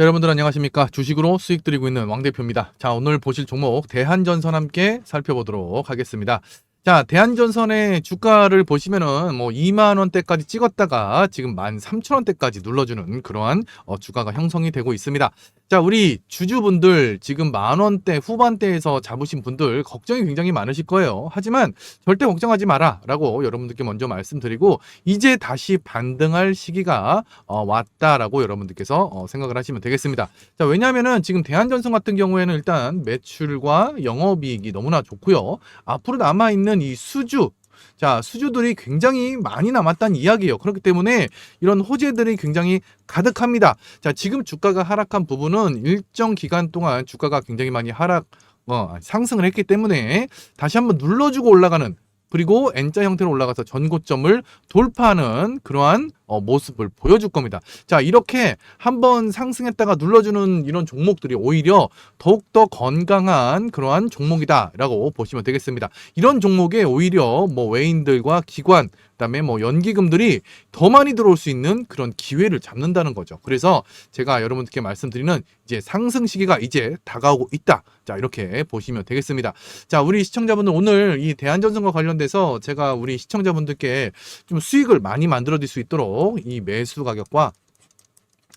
자, 여러분들 안녕하십니까 주식으로 수익 드리고 있는 왕 대표입니다. 자 오늘 보실 종목 대한전선 함께 살펴보도록 하겠습니다. 자 대한전선의 주가를 보시면은 뭐 2만 원대까지 찍었다가 지금 13,000원대까지 눌러주는 그러한 어, 주가가 형성이 되고 있습니다. 자 우리 주주분들 지금 만 원대 후반대에서 잡으신 분들 걱정이 굉장히 많으실 거예요. 하지만 절대 걱정하지 마라라고 여러분들께 먼저 말씀드리고 이제 다시 반등할 시기가 어, 왔다라고 여러분들께서 어, 생각을 하시면 되겠습니다. 자, 왜냐하면은 지금 대한전선 같은 경우에는 일단 매출과 영업이익이 너무나 좋고요. 앞으로 남아 있는 이 수주 자, 수주들이 굉장히 많이 남았다는 이야기예요. 그렇기 때문에 이런 호재들이 굉장히 가득합니다. 자, 지금 주가가 하락한 부분은 일정 기간 동안 주가가 굉장히 많이 하락 어, 상승을 했기 때문에 다시 한번 눌러주고 올라가는 그리고 N자 형태로 올라가서 전고점을 돌파하는 그러한 어, 모습을 보여줄 겁니다. 자, 이렇게 한번 상승했다가 눌러주는 이런 종목들이 오히려 더욱더 건강한 그러한 종목이다라고 보시면 되겠습니다. 이런 종목에 오히려 뭐 외인들과 기관, 그다음에 뭐 연기금들이 더 많이 들어올 수 있는 그런 기회를 잡는다는 거죠. 그래서 제가 여러분들께 말씀드리는 이제 상승 시기가 이제 다가오고 있다. 자, 이렇게 보시면 되겠습니다. 자, 우리 시청자분들 오늘 이 대한전선과 관련돼서 제가 우리 시청자분들께 좀 수익을 많이 만들어 드릴 수 있도록 이 매수 가격과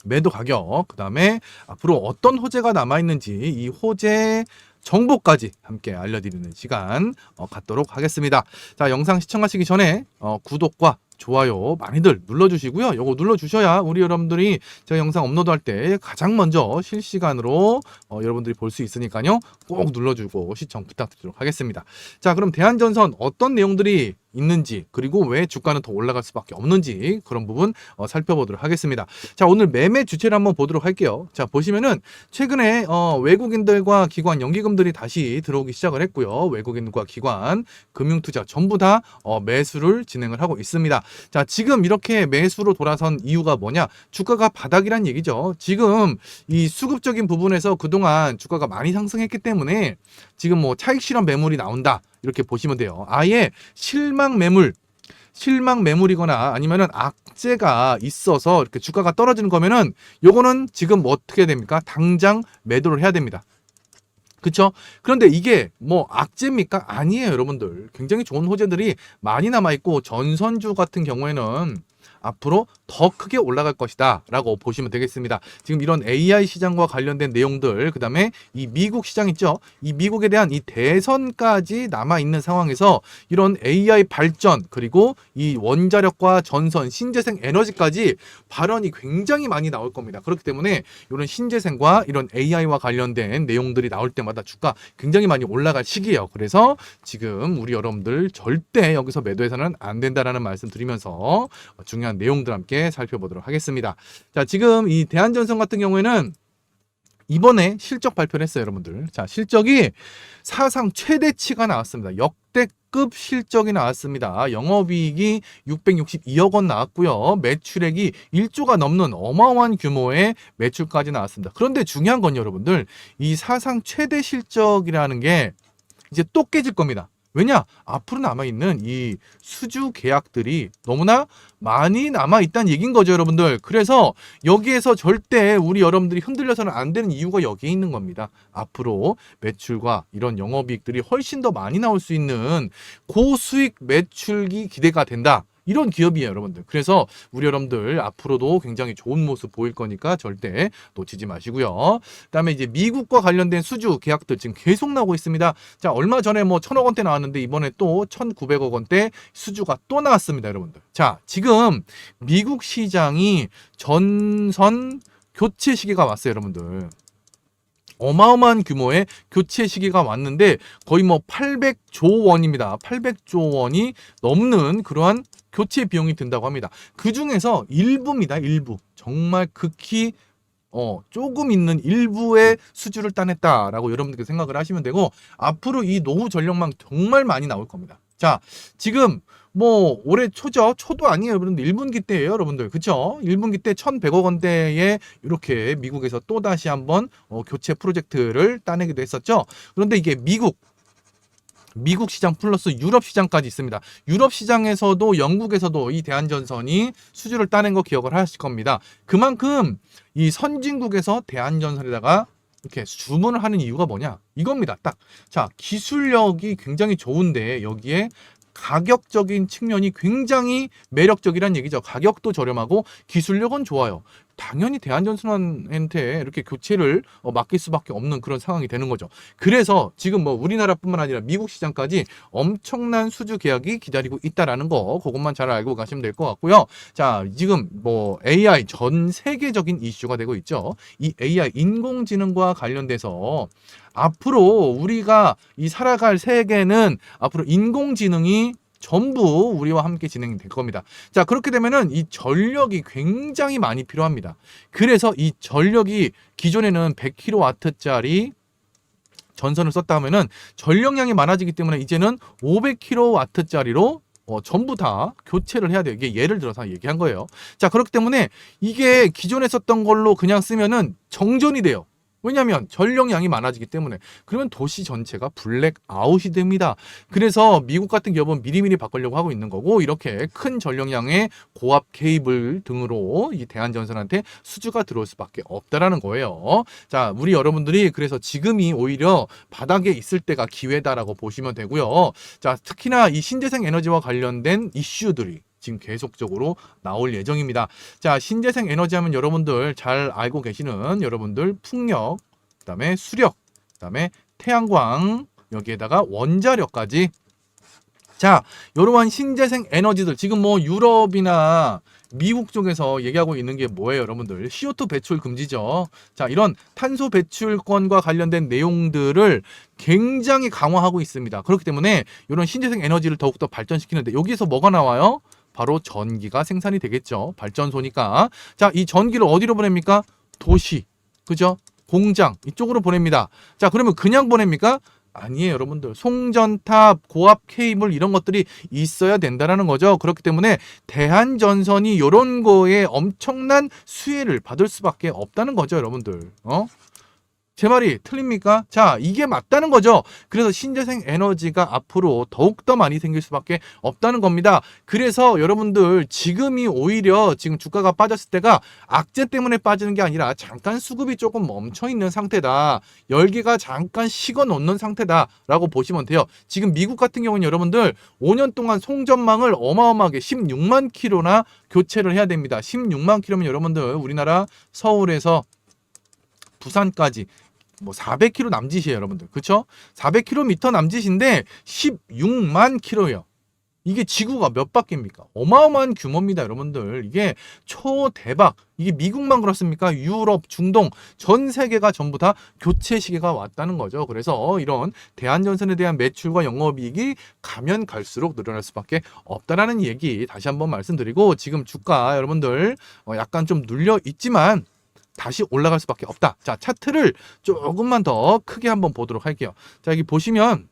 매도 가격, 그 다음에 앞으로 어떤 호재가 남아있는지 이 호재 정보까지 함께 알려드리는 시간 어, 갖도록 하겠습니다. 자, 영상 시청하시기 전에 어, 구독과 좋아요 많이들 눌러주시고요. 요거 눌러주셔야 우리 여러분들이 제가 영상 업로드할 때 가장 먼저 실시간으로 어, 여러분들이 볼 수 있으니까요. 꼭 눌러주고 시청 부탁드리도록 하겠습니다. 자, 그럼 대한전선 어떤 내용들이 있는지 그리고 왜 주가는 더 올라갈 수밖에 없는지 그런 부분 어, 살펴보도록 하겠습니다. 자, 오늘 매매 주체를 한번 보도록 할게요. 자, 보시면은 최근에 어, 외국인들과 기관 연기금들이 다시 들어오기 시작을 했고요. 외국인과 기관 금융투자 전부 다 어, 매수를 진행을 하고 있습니다. 자, 지금 이렇게 매수로 돌아선 이유가 뭐냐? 주가가 바닥이란 얘기죠. 지금 이 수급적인 부분에서 그동안 주가가 많이 상승했기 때문에 지금 뭐 차익 실현 매물이 나온다. 이렇게 보시면 돼요. 아예 실망 매물 실망 매물이거나 아니면은 악재가 있어서 이렇게 주가가 떨어지는 거면은 요거는 지금 뭐 어떻게 됩니까? 당장 매도를 해야 됩니다. 그쵸? 그런데 이게 뭐 악재입니까? 아니에요, 여러분들. 굉장히 좋은 호재들이 많이 남아 있고, 전선주 같은 경우에는 앞으로 더 크게 올라갈 것이다 라고 보시면 되겠습니다. 지금 이런 AI 시장과 관련된 내용들 그 다음에 이 미국 시장 있죠. 이 미국에 대한 이 대선까지 남아있는 상황에서 이런 AI 발전 그리고 이 원자력과 전선 신재생 에너지까지 발언이 굉장히 많이 나올 겁니다. 그렇기 때문에 이런 신재생과 이런 AI와 관련된 내용들이 나올 때마다 주가 굉장히 많이 올라갈 시기예요. 그래서 지금 우리 여러분들 절대 여기서 매도해서는 안 된다라는 말씀 드리면서 중요한 내용들 함께 살펴보도록 하겠습니다. 자, 지금 이 대한전선 같은 경우에는 이번에 실적 발표를 했어요, 여러분들. 자, 실적이 사상 최대치가 나왔습니다. 역대급 실적이 나왔습니다. 영업이익이 662억 원 나왔고요. 매출액이 1조가 넘는 어마어마한 규모의 매출까지 나왔습니다. 그런데 중요한 건 여러분들, 이 사상 최대 실적이라는 게 이제 또 깨질 겁니다. 왜냐? 앞으로 남아있는 이 수주 계약들이 너무나 많이 남아있다는 얘기인 거죠, 여러분들. 그래서 여기에서 절대 우리 여러분들이 흔들려서는 안 되는 이유가 여기에 있는 겁니다. 앞으로 매출과 이런 영업이익들이 훨씬 더 많이 나올 수 있는 고수익 매출기 기대가 된다. 이런 기업이에요, 여러분들. 그래서 우리 여러분들 앞으로도 굉장히 좋은 모습 보일 거니까 절대 놓치지 마시고요. 그다음에 이제 미국과 관련된 수주 계약들 지금 계속 나오고 있습니다. 자, 얼마 전에 뭐 천억 원대 나왔는데 이번에 또 1,900억 원대 수주가 또 나왔습니다, 여러분들. 자, 지금 미국 시장이 전선 교체 시기가 왔어요, 여러분들. 어마어마한 규모의 교체 시기가 왔는데 거의 뭐 800조 원입니다. 800조 원이 넘는 그러한 교체 비용이 든다고 합니다. 그 중에서 일부입니다. 일부. 정말 극히 어, 조금 있는 일부의 수주를 따냈다라고 여러분들께 생각을 하시면 되고 앞으로 이 노후 전력망 정말 많이 나올 겁니다. 자, 지금 뭐 올해 초죠. 초도 아니에요, 여러분들. 1분기 때예요, 여러분들. 그쵸? 1분기 때 1,100억 원대에 이렇게 미국에서 또 다시 한번 어, 교체 프로젝트를 따내기도 했었죠. 그런데 이게 미국 미국 시장 플러스 유럽 시장까지 있습니다. 유럽 시장에서도 영국에서도 이 대한전선이 수주를 따낸 거 기억을 하실 겁니다. 그만큼 이 선진국에서 대한전선에다가 이렇게 주문을 하는 이유가 뭐냐? 이겁니다. 딱. 자, 기술력이 굉장히 좋은데 여기에 가격적인 측면이 굉장히 매력적이란 얘기죠. 가격도 저렴하고 기술력은 좋아요. 당연히 대한전선한테 이렇게 교체를 어, 맡길 수밖에 없는 그런 상황이 되는 거죠. 그래서 지금 뭐 우리나라뿐만 아니라 미국 시장까지 엄청난 수주 계약이 기다리고 있다라는 거 그것만 잘 알고 가시면 될 것 같고요. 자, 지금 뭐 AI 전 세계적인 이슈가 되고 있죠. 이 AI 인공지능과 관련돼서 앞으로 우리가 이 살아갈 세계는 앞으로 인공지능이 전부 우리와 함께 진행이 될 겁니다. 자, 그렇게 되면은 이 전력이 굉장히 많이 필요합니다. 그래서 이 전력이 기존에는 100kW짜리 전선을 썼다 하면은 전력량이 많아지기 때문에 이제는 500kW짜리로 어, 전부 다 교체를 해야 돼요. 이게 예를 들어서 얘기한 거예요. 자, 그렇기 때문에 이게 기존에 썼던 걸로 그냥 쓰면은 정전이 돼요. 왜냐하면 전력량이 많아지기 때문에 그러면 도시 전체가 블랙아웃이 됩니다. 그래서 미국 같은 기업은 미리미리 바꾸려고 하고 있는 거고 이렇게 큰 전력량의 고압 케이블 등으로 이 대한전선한테 수주가 들어올 수밖에 없다라는 거예요. 자, 우리 여러분들이 그래서 지금이 오히려 바닥에 있을 때가 기회다라고 보시면 되고요. 자, 특히나 이 신재생 에너지와 관련된 이슈들이 지금 계속적으로 나올 예정입니다. 자, 신재생 에너지 하면 여러분들 잘 알고 계시는 여러분들 풍력, 그다음에 수력, 그다음에 태양광 여기에다가 원자력까지 자, 이러한 신재생 에너지들 지금 뭐 유럽이나 미국 쪽에서 얘기하고 있는 게 뭐예요, 여러분들? CO2 배출 금지죠. 자, 이런 탄소 배출권과 관련된 내용들을 굉장히 강화하고 있습니다. 그렇기 때문에 이런 신재생 에너지를 더욱더 발전시키는데 여기서 뭐가 나와요? 바로 전기가 생산이 되겠죠. 발전소니까. 자, 이 전기를 어디로 보냅니까? 도시. 그죠? 공장. 이쪽으로 보냅니다. 자, 그러면 그냥 보냅니까? 아니에요, 여러분들. 송전탑, 고압 케이블 이런 것들이 있어야 된다라는 거죠. 그렇기 때문에 대한전선이 이런 거에 엄청난 수혜를 받을 수밖에 없다는 거죠, 여러분들. 어? 제 말이 틀립니까? 자, 이게 맞다는 거죠. 그래서 신재생 에너지가 앞으로 더욱더 많이 생길 수밖에 없다는 겁니다. 그래서 여러분들 지금이 오히려 지금 주가가 빠졌을 때가 악재 때문에 빠지는 게 아니라 잠깐 수급이 조금 멈춰 있는 상태다. 열기가 잠깐 식어 놓는 상태다라고 보시면 돼요. 지금 미국 같은 경우는 여러분들 5년 동안 송전망을 어마어마하게 16만 킬로나 교체를 해야 됩니다. 16만 킬로면 여러분들 우리나라 서울에서 부산까지 뭐 400km 남짓이에요, 여러분들. 그쵸? 400km 남짓인데 16만 킬로예요. 이게 지구가 몇 바퀴입니까? 어마어마한 규모입니다, 여러분들. 이게 초대박. 이게 미국만 그렇습니까? 유럽, 중동, 전 세계가 전부 다 교체 시기가 왔다는 거죠. 그래서 이런 대한전선에 대한 매출과 영업이익이 가면 갈수록 늘어날 수밖에 없다라는 얘기 다시 한번 말씀드리고 지금 주가 여러분들 어, 약간 좀 눌려 있지만 다시 올라갈 수밖에 없다. 자, 차트를 조금만 더 크게 한번 보도록 할게요. 자, 여기 보시면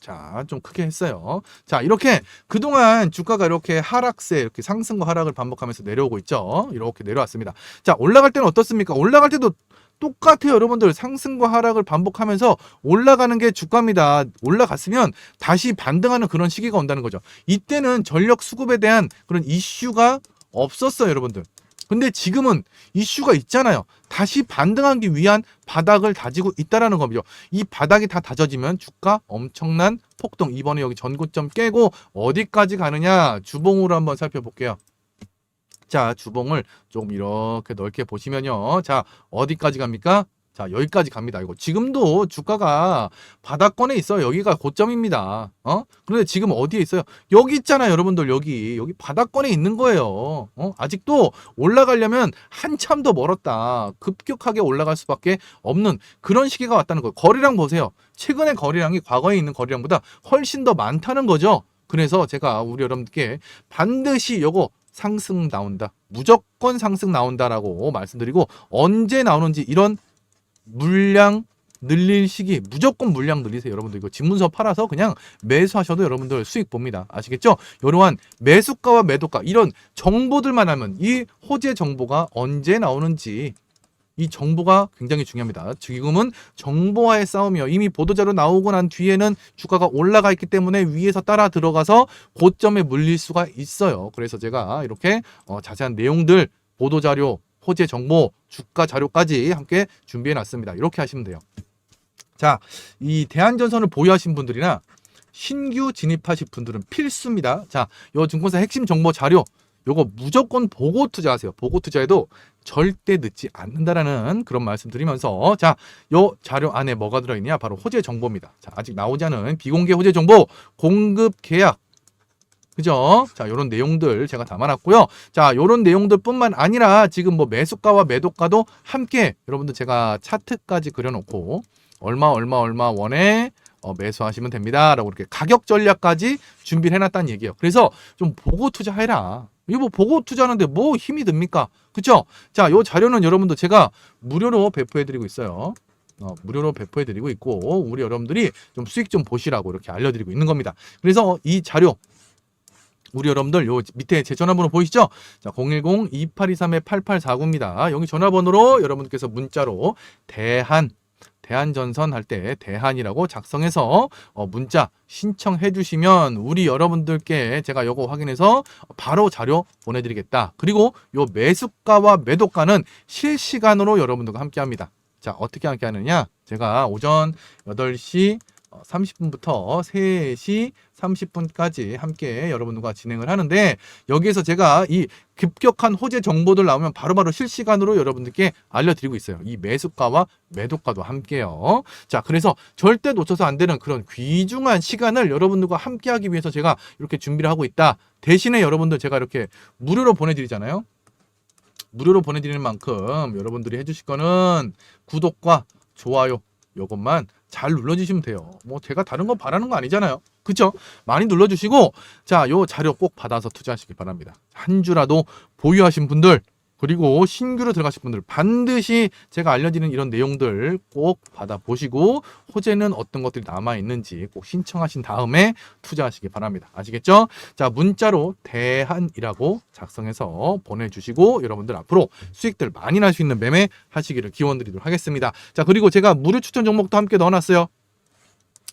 자, 좀 크게 했어요. 자, 이렇게 그동안 주가가 이렇게 하락세, 이렇게 상승과 하락을 반복하면서 내려오고 있죠. 이렇게 내려왔습니다. 자, 올라갈 때는 어떻습니까? 올라갈 때도 똑같아요, 여러분들. 상승과 하락을 반복하면서 올라가는 게 주가입니다. 올라갔으면 다시 반등하는 그런 시기가 온다는 거죠. 이때는 전력 수급에 대한 그런 이슈가 없었어요, 여러분들. 근데 지금은 이슈가 있잖아요. 다시 반등하기 위한 바닥을 다지고 있다라는 겁니다. 이 바닥이 다 다져지면 주가 엄청난 폭등. 이번에 여기 전고점 깨고 어디까지 가느냐 주봉으로 한번 살펴볼게요. 자, 주봉을 조금 이렇게 넓게 보시면요. 자, 어디까지 갑니까? 자, 여기까지 갑니다. 이거 지금도 주가가 바닥권에 있어요. 여기가 고점입니다. 어? 그런데 지금 어디에 있어요? 여기 있잖아요, 여러분들. 여기. 여기 바닥권에 있는 거예요. 어? 아직도 올라가려면 한참 더 멀었다. 급격하게 올라갈 수밖에 없는 그런 시기가 왔다는 거예요. 거래량 보세요. 최근의 거래량이 과거에 있는 거래량보다 훨씬 더 많다는 거죠. 그래서 제가 우리 여러분들께 반드시 요거 상승 나온다. 무조건 상승 나온다라고 말씀드리고 언제 나오는지 이런 물량 늘릴 시기 무조건 물량 늘리세요 여러분들 이거 집문서 팔아서 그냥 매수하셔도 여러분들 수익 봅니다 아시겠죠 이러한 매수가와 매도가 이런 정보들만 하면 이 호재 정보가 언제 나오는지 이 정보가 굉장히 중요합니다. 지금은 정보와의 싸움이요. 이미 보도자료 나오고 난 뒤에는 주가가 올라가 있기 때문에 위에서 따라 들어가서 고점에 물릴 수가 있어요. 그래서 제가 이렇게 어, 자세한 내용들 보도자료, 호재 정보, 주가 자료까지 함께 준비해 놨습니다. 이렇게 하시면 돼요. 자, 이 대한전선을 보유하신 분들이나 신규 진입하실 분들은 필수입니다. 자, 요 증권사 핵심 정보 자료 요거 무조건 보고 투자하세요. 보고 투자해도 절대 늦지 않는다라는 그런 말씀 드리면서 자, 요 자료 안에 뭐가 들어있냐? 바로 호재 정보입니다. 자, 아직 나오지 않은 비공개 호재 정보, 공급 계약, 그죠? 자, 요런 내용들 제가 담아놨고요. 자, 요런 내용들 뿐만 아니라 지금 뭐 매수가와 매도가도 함께 여러분들 제가 차트까지 그려놓고 얼마 얼마 얼마 원에 어, 매수하시면 됩니다 라고 이렇게 가격 전략까지 준비를 해놨다는 얘기예요. 그래서 좀 보고 투자해라. 이거 뭐 보고 투자하는데 뭐 힘이 듭니까? 그쵸? 자, 요 자료는 여러분들 제가 무료로 배포해드리고 있어요. 어, 무료로 배포해드리고 있고 우리 여러분들이 좀 수익 좀 보시라고 이렇게 알려드리고 있는 겁니다. 그래서 이 자료 우리 여러분들 요 밑에 제 전화번호 보이시죠? 자, 010-2823-8849입니다. 여기 전화번호로 여러분께서 문자로 대한 대한전선 할 때 대한이라고 작성해서 어, 문자 신청해 주시면 우리 여러분들께 제가 요거 확인해서 바로 자료 보내드리겠다. 그리고 요 매수가와 매도가는 실시간으로 여러분들과 함께 합니다. 자, 어떻게 함께 하느냐? 제가 오전 8시 30분부터 3시 30분까지 함께 여러분들과 진행을 하는데 여기에서 제가 이 급격한 호재 정보들 나오면 바로 바로 실시간으로 여러분들께 알려드리고 있어요. 이 매수가와 매도가도 함께요. 자, 그래서 절대 놓쳐서 안 되는 그런 귀중한 시간을 여러분들과 함께 하기 위해서 제가 이렇게 준비를 하고 있다. 대신에 여러분들 제가 이렇게 무료로 보내드리잖아요. 무료로 보내드리는 만큼 여러분들이 해주실 거는 구독과 좋아요 요것만 잘 눌러주시면 돼요. 뭐 제가 다른 거 바라는 거 아니잖아요. 그쵸? 많이 눌러주시고 자 요 자료 꼭 받아서 투자하시기 바랍니다. 한 주라도 보유하신 분들 그리고 신규로 들어가신 분들 반드시 제가 알려드리는 이런 내용들 꼭 받아보시고 호재는 어떤 것들이 남아있는지 꼭 신청하신 다음에 투자하시기 바랍니다. 아시겠죠? 자 문자로 대한이라고 작성해서 보내주시고 여러분들 앞으로 수익들 많이 날 수 있는 매매 하시기를 기원드리도록 하겠습니다. 자 그리고 제가 무료 추천 종목도 함께 넣어놨어요.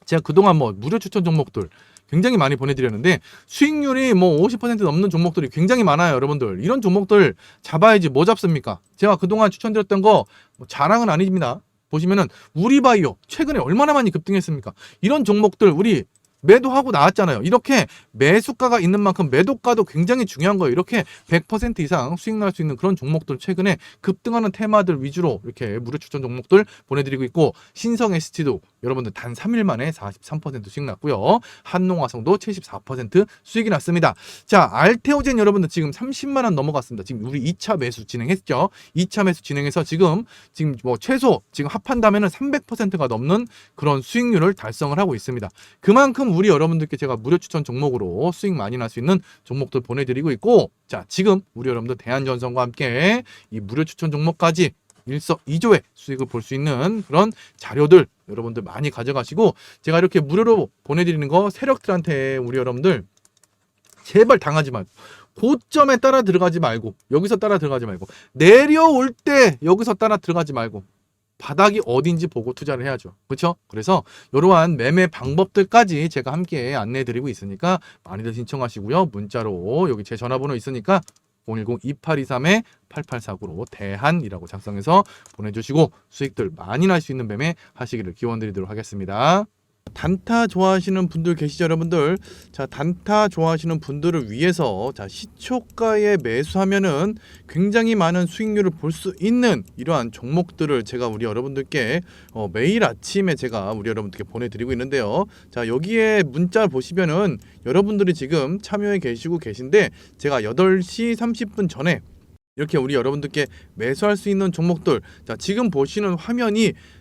제가 그동안 뭐 무료 추천 종목들 굉장히 많이 보내드렸는데 수익률이 뭐 50% 넘는 종목들이 굉장히 많아요, 여러분들. 이런 종목들 잡아야지 뭐 잡습니까? 제가 그동안 추천드렸던 거 뭐 자랑은 아닙니다. 보시면은 우리바이오 최근에 얼마나 많이 급등했습니까? 이런 종목들 우리 매도하고 나왔잖아요. 이렇게 매수가가 있는 만큼 매도가도 굉장히 중요한 거예요. 이렇게 100% 이상 수익 날 수 있는 그런 종목들 최근에 급등하는 테마들 위주로 이렇게 무료 추천 종목들 보내드리고 있고 신성 ST도 여러분들 단 3일 만에 43% 수익 났고요. 한농화성도 74% 수익이 났습니다. 자, 알테오젠 여러분들 지금 30만 원 넘어갔습니다. 지금 우리 2차 매수 진행했죠. 2차 매수 진행해서 지금 지금 뭐 최소 지금 합한다면은 300%가 넘는 그런 수익률을 달성을 하고 있습니다. 그만큼 우리 여러분들께 제가 무료 추천 종목으로 수익 많이 날 수 있는 종목들 보내드리고 있고 자 지금 우리 여러분들 대한전선과 함께 이 무료 추천 종목까지 일석이조의 수익을 볼 수 있는 그런 자료들 여러분들 많이 가져가시고 제가 이렇게 무료로 보내드리는 거 세력들한테 우리 여러분들 제발 당하지 말고 고점에 따라 들어가지 말고 여기서 따라 들어가지 말고 내려올 때 여기서 따라 들어가지 말고 바닥이 어딘지 보고 투자를 해야죠. 그렇죠? 그래서 이러한 매매 방법들까지 제가 함께 안내해 드리고 있으니까 많이들 신청하시고요. 문자로 여기 제 전화번호 있으니까 010-2823-8849로 대한이라고 작성해서 보내주시고 수익들 많이 날 수 있는 매매 하시기를 기원 드리도록 하겠습니다. 단타 좋아하시는 분들 계시죠 여러분들? 자 단타 좋아하시는 분들을 위해서 자 시초가에 매수하면은 굉장히 많은 수익률을 볼 수 있는 이러한 종목들을 제가 우리 여러분들께 어, 매일 아침에 제가 우리 여러분들께 보내드리고 있는데요. 자 여기에 문자 보시면은 여러분들이 지금 참여해 계시고 계신데 제가 8시 30분 전에 이렇게 우리 여러분들께 매수할 수 있는 종목들 자 지금 보시는 화면이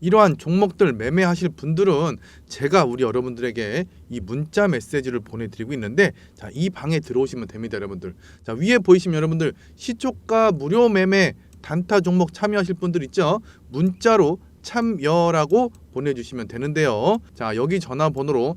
이러한 종목들 매매하실 분들은 제가 우리 여러분들에게 이 문자 메시지를 보내드리고 있는데 자 이 방에 들어오시면 됩니다 여러분들. 자 위에 보이시면 여러분들 시초가 무료 매매 단타 종목 참여하실 분들 있죠? 문자로 참여라고 보내주시면 되는데요. 자 여기 전화번호로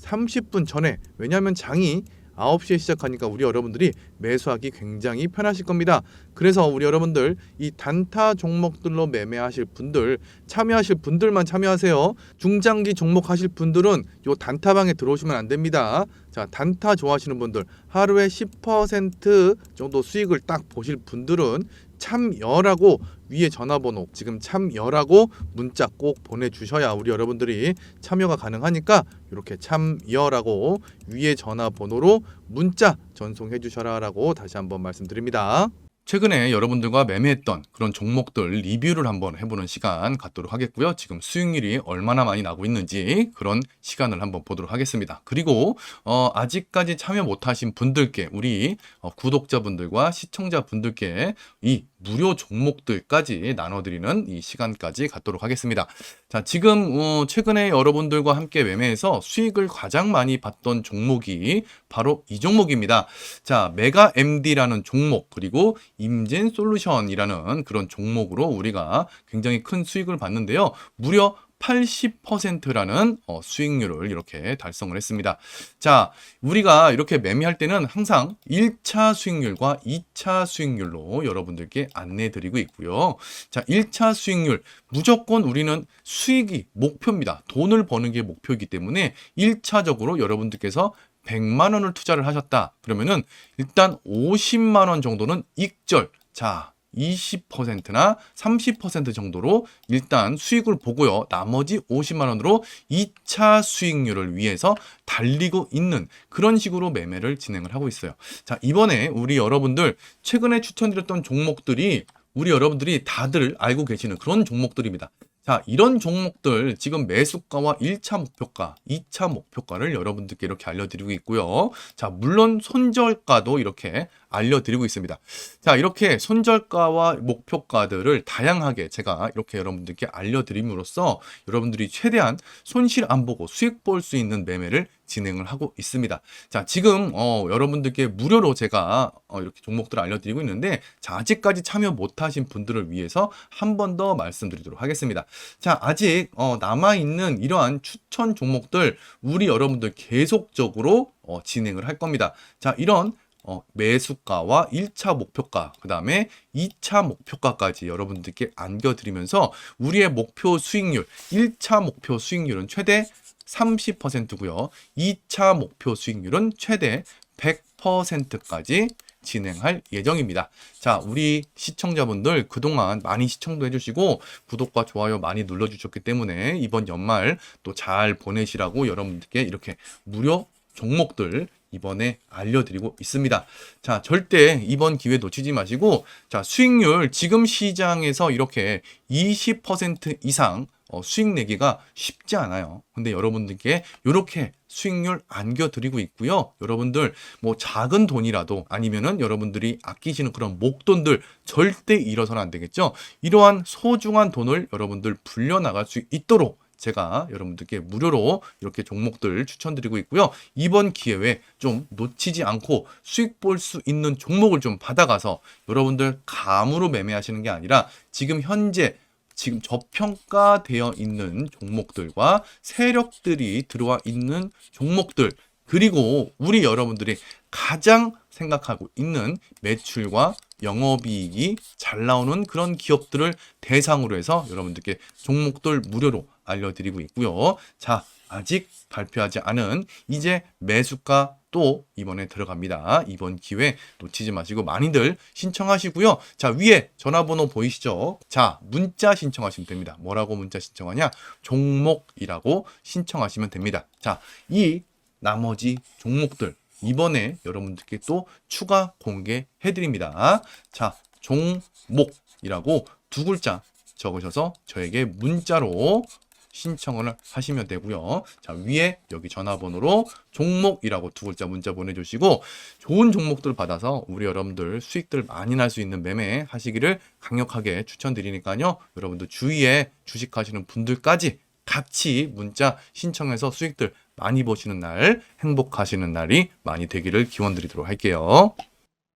30분 전에 왜냐하면 장이 9시에 시작하니까 우리 여러분들이 매수하기 굉장히 편하실 겁니다. 그래서 우리 여러분들 이 단타 종목들로 매매하실 분들 참여하실 분들만 참여하세요. 중장기 종목 하실 분들은 요 단타방에 들어오시면 안 됩니다. 자, 단타 좋아하시는 분들 하루에 10% 정도 수익을 딱 보실 분들은 참여라고 위에 전화번호 지금 참여라고 문자 꼭 보내주셔야 우리 여러분들이 참여가 가능하니까 이렇게 참여라고 위에 전화번호로 문자 전송해 주셔라라고 다시 한번 말씀드립니다. 최근에 여러분들과 매매했던 그런 종목들 리뷰를 한번 해보는 시간 갖도록 하겠고요. 지금 수익률이 얼마나 많이 나고 있는지 그런 시간을 한번 보도록 하겠습니다. 그리고 어, 아직까지 참여 못하신 분들께 우리 어, 구독자분들과 시청자분들께 이 무료 종목들까지 나눠드리는 이 시간까지 갖도록 하겠습니다. 자, 지금 어, 최근에 여러분들과 함께 매매해서 수익을 가장 많이 봤던 종목이 바로 이 종목입니다. 자, 메가 MD라는 종목 그리고 임진 솔루션이라는 그런 종목으로 우리가 굉장히 큰 수익을 봤는데요. 무려 80%라는 어, 수익률을 이렇게 달성을 했습니다. 자, 우리가 이렇게 매매할 때는 항상 1차 수익률과 2차 수익률로 여러분들께 안내 드리고 있고요. 자, 1차 수익률 무조건 우리는 수익이 목표입니다. 돈을 버는 게 목표이기 때문에 1차적으로 여러분들께서 100만 원을 투자를 하셨다. 그러면은 일단 50만 원 정도는 익절. 자, 20%나 30% 정도로 일단 수익을 보고요. 나머지 50만 원으로 2차 수익률을 위해서 달리고 있는 그런 식으로 매매를 진행을 하고 있어요. 자, 이번에 우리 여러분들 최근에 추천드렸던 종목들이 우리 여러분들이 다들 알고 계시는 그런 종목들입니다. 자, 이런 종목들 지금 매수가와 1차 목표가, 2차 목표가를 여러분들께 이렇게 알려드리고 있고요. 자, 물론 손절가도 이렇게 알려드리고 있습니다. 자, 이렇게 손절가와 목표가들을 다양하게 제가 이렇게 여러분들께 알려드림으로써 여러분들이 최대한 손실 안 보고 수익 볼 수 있는 매매를 진행을 하고 있습니다. 자, 지금 어, 여러분들께 무료로 제가 어, 이렇게 종목들을 알려드리고 있는데 자, 아직까지 참여 못하신 분들을 위해서 한 번 더 말씀드리도록 하겠습니다. 자, 아직 어, 남아 있는 이러한 추천 종목들 우리 여러분들 계속적으로 어, 진행을 할 겁니다. 자, 이런 어, 매수가와 1차 목표가, 그 다음에 2차 목표가까지 여러분들께 안겨드리면서 우리의 목표 수익률, 1차 목표 수익률은 최대 30%고요. 2차 목표 수익률은 최대 100%까지 진행할 예정입니다. 자, 우리 시청자분들 그동안 많이 시청도 해주시고 구독과 좋아요 많이 눌러주셨기 때문에 이번 연말 또 잘 보내시라고 여러분들께 이렇게 무료 종목들 이번에 알려드리고 있습니다. 자, 절대 이번 기회 놓치지 마시고, 자, 수익률 지금 시장에서 이렇게 20% 이상 어, 수익 내기가 쉽지 않아요. 근데 여러분들께 이렇게 수익률 안겨드리고 있고요. 여러분들 뭐 작은 돈이라도 아니면은 여러분들이 아끼시는 그런 목돈들 절대 잃어서는 안 되겠죠. 이러한 소중한 돈을 여러분들 불려나갈 수 있도록 제가 여러분들께 무료로 이렇게 종목들 추천드리고 있고요. 이번 기회에 좀 놓치지 않고 수익 볼 수 있는 종목을 좀 받아가서 여러분들 감으로 매매하시는 게 아니라 지금 현재 지금 저평가되어 있는 종목들과 세력들이 들어와 있는 종목들 그리고 우리 여러분들이 가장 생각하고 있는 매출과 영업이익이 잘 나오는 그런 기업들을 대상으로 해서 여러분들께 종목들 무료로 알려드리고 있고요. 자, 아직 발표하지 않은 이제 매수가 또 이번에 들어갑니다. 이번 기회 놓치지 마시고 많이들 신청하시고요. 자, 위에 전화번호 보이시죠? 자, 문자 신청하시면 됩니다. 뭐라고 문자 신청하냐? 종목이라고 신청하시면 됩니다. 자, 이 나머지 종목들 이번에 여러분들께 또 추가 공개해 드립니다. 자, 종목이라고 두 글자 적으셔서 저에게 문자로 신청을 하시면 되고요. 자, 위에 여기 전화번호로 종목이라고 두 글자 문자 보내주시고 좋은 종목들 받아서 우리 여러분들 수익들 많이 날 수 있는 매매 하시기를 강력하게 추천드리니까요. 여러분들 주위에 주식하시는 분들까지 같이 문자 신청해서 수익들 많이 보시는 날, 행복하시는 날이 많이 되기를 기원드리도록 할게요.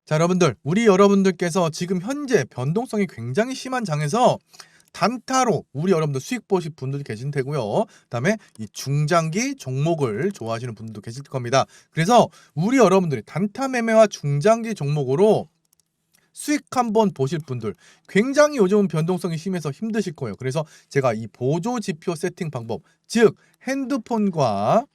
자, 여러분들, 우리 여러분들께서 지금 현재 변동성이 굉장히 심한 장에서 단타로 우리 여러분들 수익 보실 분들도 계실 테고요. 그다음에 이 중장기 종목을 좋아하시는 분들도 계실 겁니다. 그래서 우리 여러분들이 단타 매매와 중장기 종목으로 수익 한번 보실 분들 굉장히 요즘은 변동성이 심해서 힘드실 거예요. 그래서 제가 이 보조 지표 세팅 방법, 즉 핸드폰과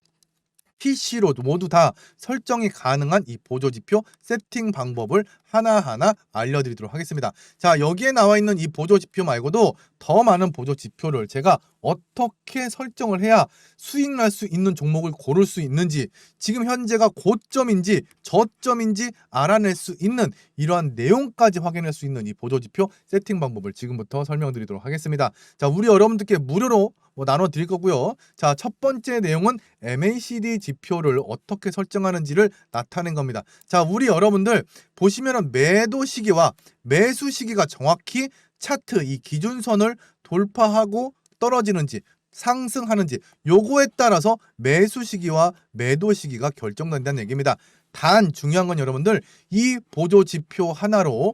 PC로 모두 다 설정이 가능한 이 보조 지표 세팅 방법을 하나하나 알려드리도록 하겠습니다. 자, 여기에 나와 있는 이 보조 지표 말고도 더 많은 보조 지표를 제가 어떻게 설정을 해야 수익 날 수 있는 종목을 고를 수 있는지 지금 현재가 고점인지 저점인지 알아낼 수 있는 이러한 내용까지 확인할 수 있는 이 보조 지표 세팅 방법을 지금부터 설명드리도록 하겠습니다. 자, 우리 여러분들께 무료로 뭐 나눠 드릴 거고요. 자, 첫 번째 내용은 MACD 지표를 어떻게 설정하는지를 나타낸 겁니다. 자, 우리 여러분들 보시면 은 매도 시기와 매수 시기가 정확히 차트 이 기준선을 돌파하고 떨어지는지 상승하는지 요거에 따라서 매수 시기와 매도 시기가 결정된다는 얘기입니다. 단 중요한 건 여러분들 이 보조 지표 하나로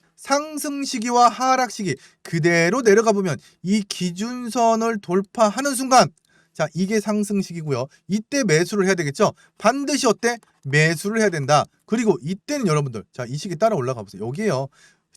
상승 시기와 하락 시기 그대로 내려가 보면 이 기준선을 돌파하는 순간 자 이게 상승 시기고요. 이때 매수를 해야 되겠죠. 반드시 어때 매수를 해야 된다. 그리고 이때는 여러분들 자 이 시기 따라 올라가 보세요. 여기에요.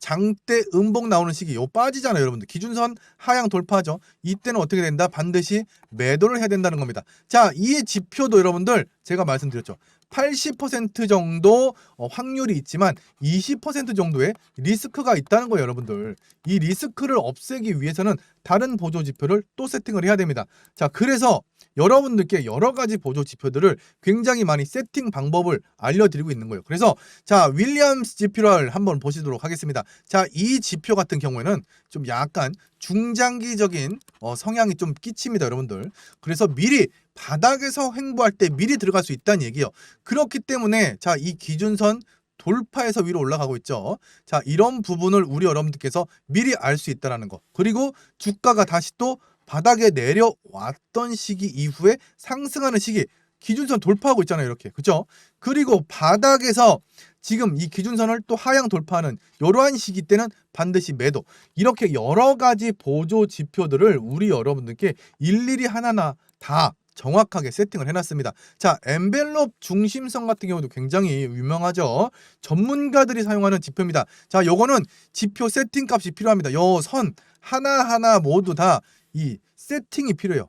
장대 음봉 나오는 시기 요 빠지잖아요 여러분들 기준선 하향 돌파하죠 이때는 어떻게 된다 반드시 매도를 해야 된다는 겁니다 자이 지표도 여러분들 제가 말씀드렸죠 80% 정도 어, 확률이 있지만 20% 정도의 리스크가 있다는 거예요 여러분들 이 리스크를 없애기 위해서는 다른 보조 지표를 또 세팅을 해야 됩니다 자 그래서 여러분들께 여러 가지 보조 지표들을 굉장히 많이 세팅 방법을 알려드리고 있는 거예요. 그래서 자 윌리엄스 지표를 한번 보시도록 하겠습니다. 자 이 지표 같은 경우에는 좀 약간 중장기적인 어, 성향이 좀 끼칩니다, 여러분들. 그래서 미리 바닥에서 횡보할 때 미리 들어갈 수 있다는 얘기예요. 그렇기 때문에 자 이 기준선 돌파해서 위로 올라가고 있죠. 자, 이런 부분을 우리 여러분들께서 미리 알 수 있다라는 거. 그리고 주가가 다시 또 바닥에 내려왔던 시기 이후에 상승하는 시기 기준선 돌파하고 있잖아요 이렇게 그죠 그리고 바닥에서 지금 이 기준선을 또 하향 돌파하는 이러한 시기 때는 반드시 매도 이렇게 여러 가지 보조 지표들을 우리 여러분들께 일일이 하나하나 다 정확하게 세팅을 해놨습니다. 자, 엔벨롭 중심성 같은 경우도 굉장히 유명하죠. 전문가들이 사용하는 지표입니다. 자, 요거는 지표 세팅 값이 필요합니다. 요 선 하나하나 모두 다 이 세팅이 필요해요.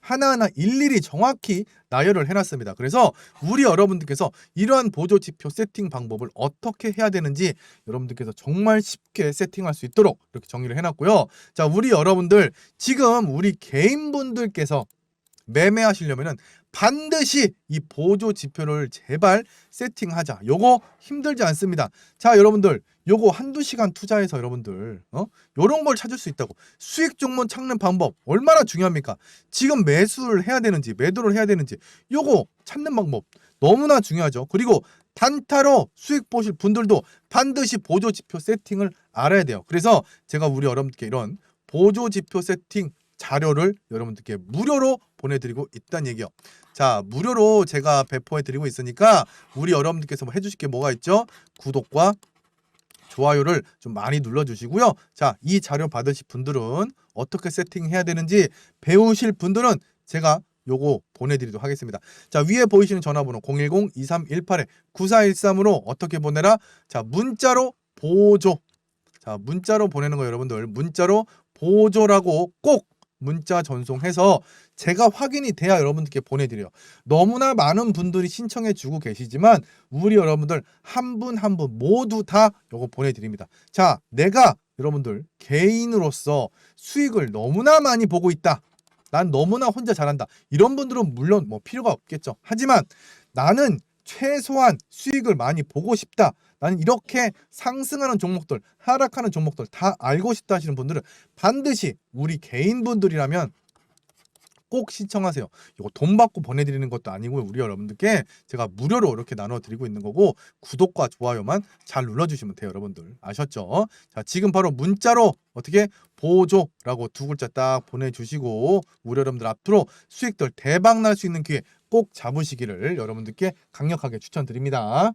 하나하나 일일이 정확히 나열을 해놨습니다. 그래서 우리 여러분들께서 이러한 보조 지표 세팅 방법을 어떻게 해야 되는지 여러분들께서 정말 쉽게 세팅할 수 있도록 이렇게 정리를 해놨고요. 자, 우리 여러분들 지금 우리 개인분들께서 매매하시려면은 반드시 이 보조 지표를 제발 세팅하자. 요거 힘들지 않습니다. 자, 여러분들 요거 한두 시간 투자해서 여러분들 어? 요런 걸 찾을 수 있다고. 수익 종목 찾는 방법 얼마나 중요합니까? 지금 매수를 해야 되는지 매도를 해야 되는지 요거 찾는 방법 너무나 중요하죠. 그리고 단타로 수익 보실 분들도 반드시 보조 지표 세팅을 알아야 돼요. 그래서 제가 우리 여러분들께 이런 보조 지표 세팅 자료를 여러분들께 무료로 보내드리고 있다는 얘기요. 자, 무료로 제가 배포해드리고 있으니까 우리 여러분들께서 뭐 해주실 게 뭐가 있죠? 구독과 좋아요를 좀 많이 눌러주시고요. 자, 이 자료 받으실 분들은 어떻게 세팅해야 되는지 배우실 분들은 제가 요거 보내드리도록 하겠습니다. 자, 위에 보이시는 전화번호 010-2318-9413으로 어떻게 보내라? 자, 문자로 보조. 자, 문자로 보내는 거 여러분들 문자로 보조라고 꼭 문자 전송해서 제가 확인이 돼야 여러분들께 보내드려요. 너무나 많은 분들이 신청해 주고 계시지만 우리 여러분들 한 분 한 분 모두 다 요거 보내드립니다. 자, 내가 여러분들 개인으로서 수익을 너무나 많이 보고 있다. 난 너무나 혼자 잘한다. 이런 분들은 물론 뭐 필요가 없겠죠. 하지만 나는 최소한 수익을 많이 보고 싶다. 나는 이렇게 상승하는 종목들, 하락하는 종목들 다 알고 싶다 하시는 분들은 반드시 우리 개인분들이라면 꼭 신청하세요. 이거 돈 받고 보내드리는 것도 아니고요. 우리 여러분들께 제가 무료로 이렇게 나눠드리고 있는 거고 구독과 좋아요만 잘 눌러주시면 돼요. 여러분들 아셨죠? 자 지금 바로 문자로 어떻게 보조라고 두 글자 딱 보내주시고 우리 여러분들 앞으로 수익들 대박 날 수 있는 기회 꼭 잡으시기를 여러분들께 강력하게 추천드립니다.